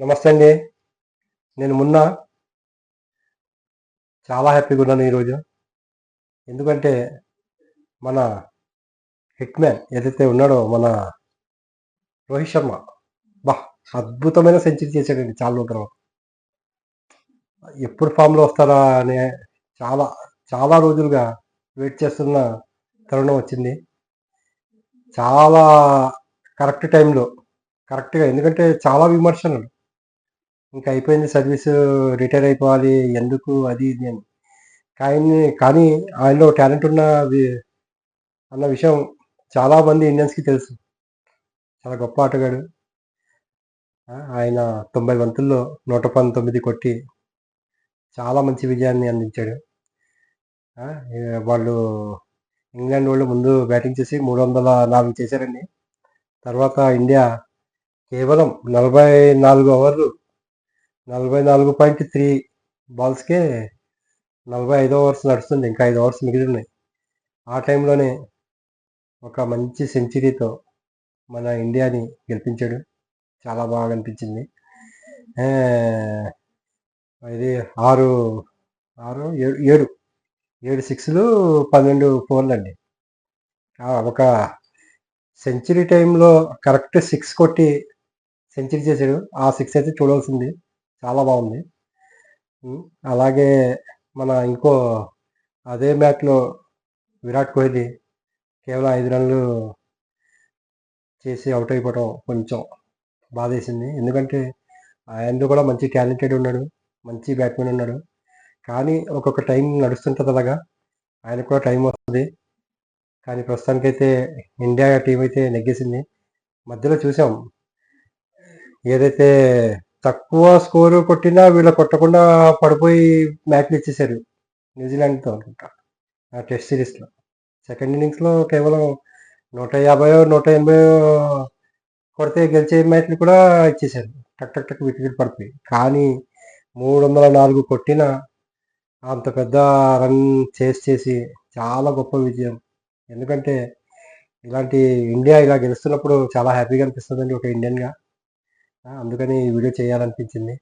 నమస్తే అండి. నేను మొన్న చాలా హ్యాపీగా ఉన్నాను ఈరోజు. ఎందుకంటే మన హిట్ మ్యాన్ ఏదైతే ఉన్నాడో మన రోహిత్ శర్మ బా అద్భుతమైన సెంచరీ చేశాడండి చాలా రోజుల. ఎప్పుడు ఫామ్లో వస్తారా అనే చాలా చాలా రోజులుగా వెయిట్ చేస్తున్న తరుణం వచ్చింది. చాలా కరెక్ట్ టైంలో కరెక్ట్గా ఎందుకంటే చాలా విమర్శలు. ఇంకా అయిపోయింది సర్వీస్ రిటైర్ అయిపోవాలి ఎందుకు అది ఇది అని. కానీ కానీ ఆయనలో టాలెంట్ ఉన్న అన్న విషయం చాలా మంది ఇండియన్స్కి తెలుసు. చాలా గొప్ప ఆటగాడు. ఆయన తొంభై వంతుల్లో నూట పంతొమ్మిది కొట్టి చాలా మంచి విజయాన్ని అందించాడు. వాళ్ళు ఇంగ్లాండ్ వాళ్ళు ముందు బ్యాటింగ్ చేసి మూడు వందల నాలుగు చేశారండి. తర్వాత ఇండియా కేవలం నలభై నాలుగు ఓవర్లు నలభై నాలుగు పాయింట్ త్రీ బాల్స్కే నలభై ఐదు ఓవర్స్ నడుస్తుంది ఇంకా ఐదు ఓవర్స్ మిగిలి ఉన్నాయి ఆ టైంలోనే ఒక మంచి సెంచరీతో మన ఇండియాని గెలిపించాడు. చాలా బాగా అనిపించింది. ఇది ఆరు ఆరు ఏడు ఏడు ఏడు సిక్స్లు పన్నెండు ఫోర్లు అండి. ఒక సెంచరీ టైంలో కరెక్ట్ సిక్స్ కొట్టి సెంచరీ చేశాడు. ఆ సిక్స్ అయితే చూడాల్సింది. చాలా బాగుంది. అలాగే మన ఇంకో అదే మ్యాచ్లో విరాట్ కోహ్లీ కేవలం ఐదు రన్లు చేసి అవుట్ అయిపోవడం కొంచెం బాధేసింది. ఎందుకంటే ఆయన కూడా మంచి టాలెంటెడ్ ఉన్నాడు మంచి బ్యాట్స్మెన్ ఉన్నాడు. కానీ ఒక్కొక్క టైం నడుస్తుంటుంది అలాగా ఆయనకు కూడా టైం వస్తుంది. కానీ ప్రస్తుతానికైతే ఇండియా టీం అయితే నెగ్గేసింది. మధ్యలో చూసాం ఏదైతే తక్కువ స్కోరు కొట్టినా వీళ్ళు కొట్టకుండా పడిపోయి మ్యాచ్లు ఇచ్చేశారు న్యూజిలాండ్తో అనుకుంటా ఆ టెస్ట్ సిరీస్లో. సెకండ్ ఇన్నింగ్స్లో కేవలం నూట యాభై నూట ఎనభై కొడితే గెలిచే మ్యాచ్లు కూడా ఇచ్చేసారు. టక్ టక్ టక్ వికెట్ పడిపోయి. కానీ మూడు వందల నాలుగు కొట్టిన అంత పెద్ద రన్ చేసి చేసి చాలా గొప్ప విజయం. ఎందుకంటే ఇలాంటి ఇండియా ఇలా గెలుస్తున్నప్పుడు చాలా హ్యాపీగా అనిపిస్తుందండి ఒక ఇండియన్గా. అందుకని ఈ వీడియో చేయాలనిపించింది.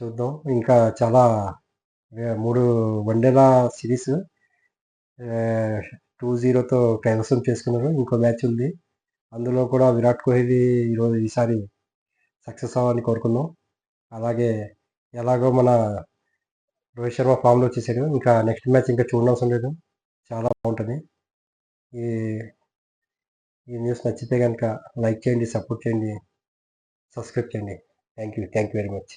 చూద్దాం. ఇంకా చాలా మూడు వన్డేల సిరీస్ టూ జీరోతో కైవసం చేసుకున్నారు. ఇంకో మ్యాచ్ ఉంది. అందులో కూడా విరాట్ కోహ్లీ ఈరోజు ఈసారి సక్సెస్ అవ్వాలని కోరుకుందాం. అలాగే ఎలాగో మన రోహిత్ శర్మ ఫామ్లో వచ్చేసాడు. ఇంకా నెక్స్ట్ మ్యాచ్ ఇంకా చూడనవసరం లేదు. చాలా బాగుంటుంది. ఈ ఈ న్యూస్ నచ్చితే కనుక లైక్ చేయండి సపోర్ట్ చేయండి. సబ్స్క్రైబ్ చేయండి. Thank you thank you very much.